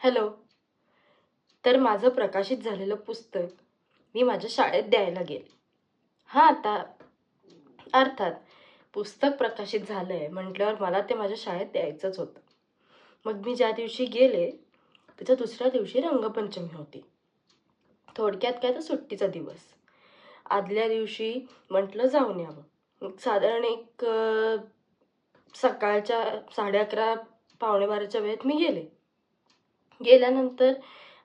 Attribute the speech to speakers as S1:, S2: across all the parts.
S1: Hello. तर माझं प्रकाशित झालेलं पुस्तक मी माझ्या शाळेत द्यायला गेले. हां आता अर्थात पुस्तक प्रकाशित झालं आहे म्हटल्यावर मला ते माझ्या शाळेत द्यायचंच होतं. मग मी ज्या दिवशी गेले त्याच्या दुसऱ्या दिवशी रंगपंचमी होती. थोडक्यात काय तर सुट्टीचा दिवस. आदल्या दिवशी म्हटलं जाऊन यावं. मग साधारण एक सकाळच्या साडे अकरा पावणे बाराच्या वेळेत मी गेले. गेल्यानंतर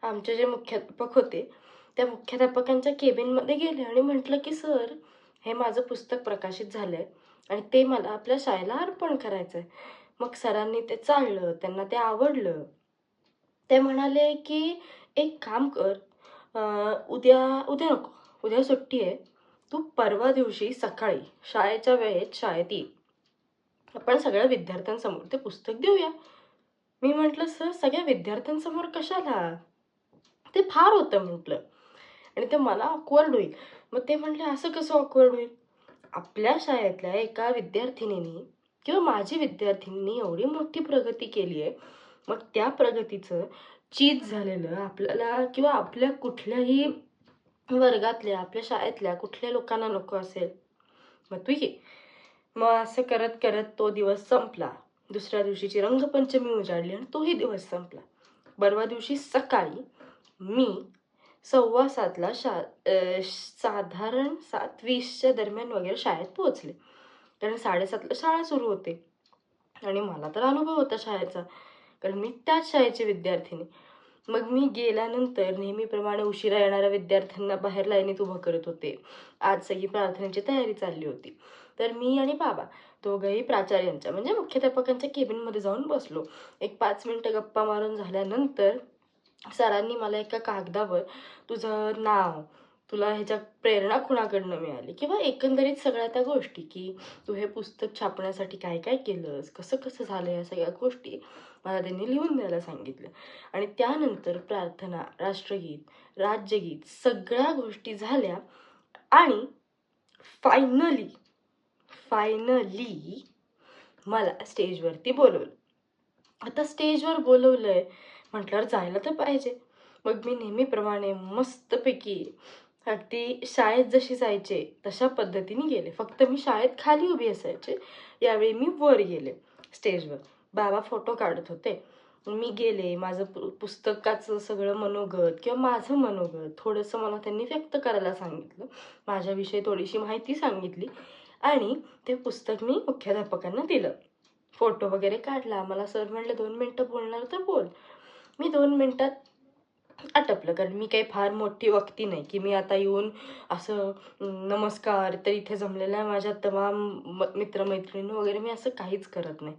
S1: आमचे जे मुख्याध्यापक होते त्या मुख्याध्यापकांच्या केबिनमध्ये गेले आणि म्हटलं की सर हे माझं पुस्तक प्रकाशित झालं आहे आणि ते मला आपल्या शाळेला अर्पण करायचं आहे मग सरांनी ते चाललं त्यांना ते आवडलं. ते म्हणाले की एक काम कर उद्या उद्या नको उद्या सुट्टी आहे तू परवा दिवशी सकाळी शाळेच्या वेळेत शाळेत ये. आपण सगळ्या विद्यार्थ्यांसमोर ते पुस्तक देऊया. मी म्हटलं सर सगळ्या विद्यार्थ्यांसमोर कशाला? ते फार होतं म्हटलं. आणि ते मला ऑकवर्ड होईल. मग ते म्हटले असं कसं ऑकवर्ड होईल? आपल्या शाळेतल्या एका विद्यार्थिनीनी किंवा माझी विद्यार्थिनींनी एवढी मोठी प्रगती केली आहे. मग त्या प्रगतीचं चीज झालेलं आपल्याला किंवा आपल्या कुठल्याही वर्गातल्या आपल्या शाळेतल्या कुठल्या लोकांना नको असेल. मग तू ये. मग असं करत करत तो दिवस संपला. दुसऱ्या दिवशीची रंगपंचमी उजाडली आणि तोही दिवस संपला. परवा दिवशी सकाळी मी सव्वा सातला शा साधारण सात वीसच्या दरम्यान वगैरे शाळेत पोहोचले. कारण साडेसातला शाळा सुरू होते. आणि मला तर अनुभव होता शाळेचा. कारण मी त्याच शाळेची विद्यार्थिनी. मग मी गेल्यानंतर नेहमीप्रमाणे उशिरा येणाऱ्या विद्यार्थ्यांना बाहेर लाईनीत उभं करत होते. आज सगळी प्रार्थनेची तयारी चालली होती. तर मी आणि बाबा दोघंही प्राचार्यांच्या म्हणजे मुख्याध्यापकांच्या केबिनमध्ये जाऊन बसलो. एक पाच मिनटं गप्पा मारून झाल्यानंतर सरांनी मला एका कागदावर तुझं नाव तुला ह्याच्या प्रेरणा कुणाकडनं मिळाली? किंवा एकंदरीत सगळ्या त्या गोष्टी की तू हे पुस्तक छापण्यासाठी काय काय केलंस? कसं कसं झालं या सगळ्या गोष्टी मला त्यांनी लिहून द्यायला सांगितलं. आणि त्यानंतर प्रार्थना राष्ट्रगीत राज्यगीत सगळ्या गोष्टी झाल्या आणि फायनली फायनली मला स्टेजवरती बोलवलं. आता स्टेजवर बोलवलं आहे म्हटल्यावर जायला तर पाहिजे. मग मी नेहमीप्रमाणे मस्तपैकी अगदी शाळेत जशी जायचे तशा पद्धतीने गेले. फक्त मी शाळेत खाली उभी असायचे यावेळी मी वर गेले स्टेजवर बाबा फोटो काढत होते. मी गेले माझं पु पुस्तकाचं सगळं मनोगत किंवा माझं मनोगत थोडंसं मला त्यांनी व्यक्त करायला सांगितलं. माझ्याविषयी थोडीशी माहिती सांगितली आणि ते पुस्तक मी मुख्याध्यापकांना दिलं. फोटो वगैरे काढला. मला सर म्हणले दोन मिनटं बोलणार तर बोल. मी दोन मिनटात आटपलं. कारण मी काही फार मोठी वक्ती नाही की मी आता येऊन असं नमस्कार तर इथे जमलेल्या माझ्या तमाम म- मित्रमैत्रिणी वगैरे मी असं काहीच करत नाही.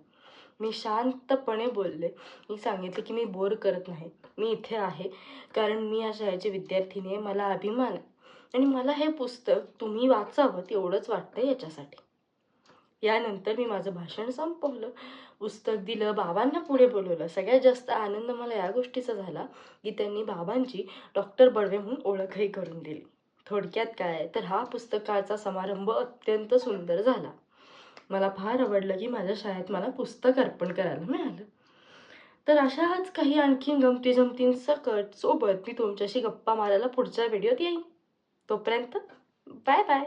S1: मी शांतपणे बोलले. मी सांगितले की मी बोर करत नाही. मी इथे आहे कारण मी या शाळेची विद्यार्थिनी आहे मला अभिमान आहे. आणि मला हे पुस्तक तुम्ही वाचावं तेवढंच वाटतं याच्यासाठी. यानंतर मी माझं भाषण संपवलं पुस्तक दिलं बाबांना पुढे बोलवलं. सगळ्यात जास्त आनंद मला या गोष्टीचा झाला की त्यांनी बाबांची डॉक्टर बडवे म्हणून ओळखही करून दिली. थोडक्यात काय? तर हा पुस्तकाचा समारंभ अत्यंत सुंदर झाला. मला फार आवडलं की माझ्या शाळेत मला पुस्तक अर्पण करायला मिळालं. तर अशाच काही आणखीन गमती जमतींसकट सोबत मी तुमच्याशी गप्पा मारायला पुढच्या व्हिडिओत येईन. तोपर्यंत बाय बाय.